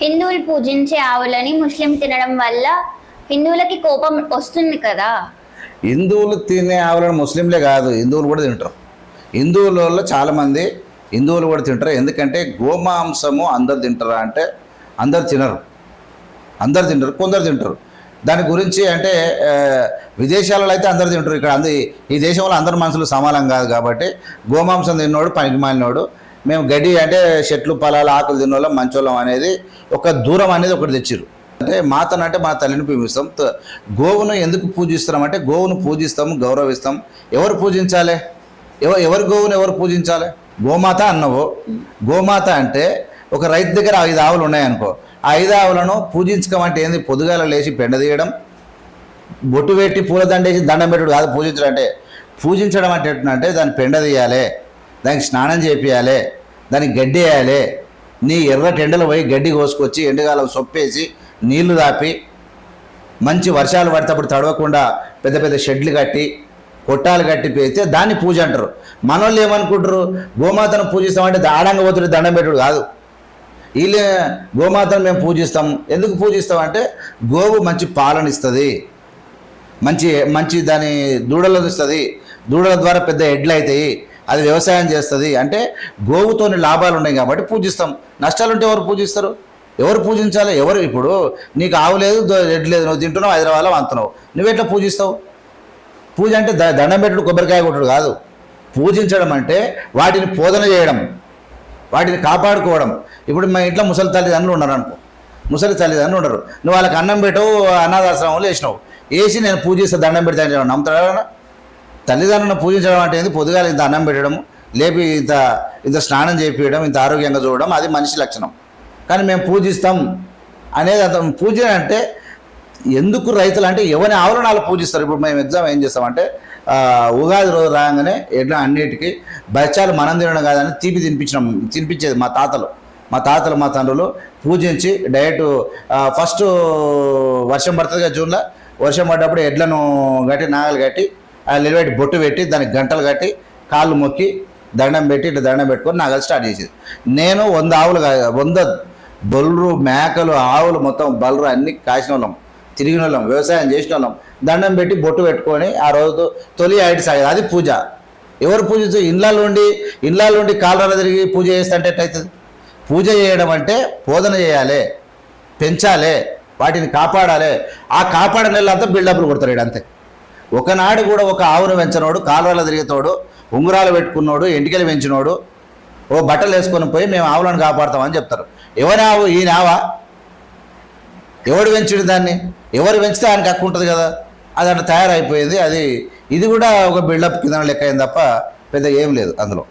హిందువులు పూజించే ఆవులని ముస్లిం తినడం వల్ల హిందువులకి కోపం వస్తుంది కదా. హిందువులు తినే ఆవులను ముస్లింలే కాదు హిందువులు కూడా తింటారు. హిందువులలో చాలామంది హిందువులు కూడా తింటారు. ఎందుకంటే గోమాంసము అందరు తింటారా అంటే అందరు తినరు. అందరు తింటారు కొందరు తింటారు. దాని గురించి అంటే విదేశాలలో అయితే అందరు తింటారు. ఇక్కడ అంది ఈ దేశంలో అందరు మనుషులు సమానం కాదు కాబట్టి గోమాంసం తిన్నోడు పనికి మాలినోడు మేము గడ్డి అంటే చెట్లు పొలాలు ఆకులు తినోళ్ళం మంచోళ్ళం అనేది ఒక దూరం అనేది ఒకటి తెచ్చిర్రు. అంటే మాతను అంటే మా తల్లిని పూజిస్తాం గోవును ఎందుకు పూజిస్తున్నాం అంటే గోవును పూజిస్తాం గౌరవిస్తాం. ఎవరు పూజించాలి? ఎవరు ఎవరి గోవును ఎవరు పూజించాలి? గోమాత అన్నవు. గోమాత అంటే ఒక రైతు దగ్గర ఐదు ఆవులు ఉన్నాయనుకో. ఆ ఐదు ఆవులను పూజించుకోమంటే ఏంది? పొద్దుగాల లేచి పెండ తీయడం బొట్టు పెట్టి పూలదండేసి దండం పెట్టుడు కాదు పూజించడం అంటే. పూజించడం అంటే ఎట్లంటే దాన్ని పెండ తీయాలి. దానికి స్నానం చేపియాలి దానికి గడ్డి వేయాలి. నీ ఎర్ర టెండలు పోయి గడ్డి కోసుకొచ్చి ఎండకాలం సొప్పేసి నీళ్ళు దాపి మంచి వర్షాలు పడినప్పుడు తడవకుండా పెద్ద పెద్ద షెడ్లు కట్టి కొట్టాలు కట్టి పెడితే దాన్ని పూజ అంటారు. మనోళ్ళు ఏమనుకుంటారు? గోమాతను పూజిస్తామంటే ఆడంగా పోతుడు దండం పెట్టుడు కాదు. వీళ్ళే గోమాతను మేము పూజిస్తాం. ఎందుకు పూజిస్తాం అంటే గోవు మంచి పాలన ఇస్తుంది. మంచి మంచి దాని దూడలను ఇస్తుంది. దూడల ద్వారా పెద్ద ఎడ్లు అవుతాయి. అది వ్యవసాయం చేస్తుంది. అంటే గోవుతోని లాభాలు ఉన్నాయి కాబట్టి పూజిస్తాం. నష్టాలు ఉంటే ఎవరు పూజిస్తారు? ఎవరు పూజించాలి? ఎవరు? ఇప్పుడు నీకు ఆవు లేదు దో- లేదు నువ్వు తింటున్నావు హైదరాబాద్లో అంతున్నావు నువ్వెట్లా పూజిస్తావు? పూజ అంటే ద- దండం పెట్టుడు కొబ్బరికాయ కొట్టుడు కాదు. పూజించడం అంటే వాటిని పోదన చేయడం వాటిని కాపాడుకోవడం. ఇప్పుడు మా ఇంట్లో ముసలి తల్లిదండ్రులు ఉన్నారు అనుకో ముసలి తల్లిదండ్రులు ఉండరు. నువ్వు వాళ్ళకి అన్నం పెట్టవు అనాథాశ్రమంలో వేసినావు. వేసి నేను పూజిస్తే దండం పెడతాను నమ్ముతాడా తల్లిదండ్రులను పూజించడం అంటే ఏంది? పొద్దుగాల ఇంత అన్నం పెట్టడం లేపి ఇంత ఇంత స్నానం చేపించడం ఇంత ఆరోగ్యంగా చూడడం అది మనిషి లక్షణం. కానీ మేము పూజిస్తాం అనేది అతను పూజ అంటే ఎందుకు రైతులు అంటే ఎవరి ఆవరణాలు పూజిస్తారు? ఇప్పుడు మేము ఎగ్జామ్ ఏం చేస్తామంటే ఉగాది రోజు రాగానే ఎట్లా అన్నిటికీ బచ్చాలు మనం తినడం కాదని తీపి తినిపించడం తినిపించేది మా తాతలు. మా తాతలు మా తండ్రులు పూజించి డైరెక్ట్ ఫస్ట్ వర్షం పడుతుంది కదా జూన్లో వర్షం పడ్డప్పుడు ఎడ్లను కట్టి నాగలు కట్టి నిలబెట్టి బొట్టు పెట్టి దానికి గంటలు కట్టి కాళ్ళు మొక్కి దండం పెట్టి ఇట్లా దండం పెట్టుకొని నాగలు స్టార్ట్ చేసేది. నేను వంద ఆవులు వంద బొల్లు మేకలు ఆవులు మొత్తం బలరు అన్ని కాసిన వాళ్ళం తిరిగిన వాళ్ళం వ్యవసాయం చేసిన వాళ్ళం దండం పెట్టి బొట్టు పెట్టుకొని ఆ రోజు తొలి ఐడి సాగేది అది పూజ. ఎవరు పూజ ఇండ్లలో ఉండి ఇండ్లలో ఉండి కాలరాల తిరిగి పూజ చేస్తే ఎట్లయితుంది పూజ చేయడం అంటే బోధన చేయాలి పెంచాలి వాటిని కాపాడాలి. ఆ కాపాడే బిల్డప్లు కొడతారు ఈడ అంతే ఒకనాడు కూడా ఒక ఆవును పెంచినోడు కాలువలు తిరిగేతోడు ఉంగరాలు పెట్టుకున్నోడు ఎంటికలు పెంచినోడు ఓ బట్టలు వేసుకొని పోయి మేము ఆవులను కాపాడుతామని చెప్తారు. ఎవరి ఆవు? ఈయన ఆవా? ఎవడు పెంచుడు దాన్ని? ఎవరు పెంచితే ఆయనకి హక్కు ఉంటుంది కదా? అది అట్లా తయారైపోయింది. అది ఇది కూడా ఒక బిల్డప్ కింద లెక్క అయింది తప్ప పెద్ద ఏం లేదు అందులో.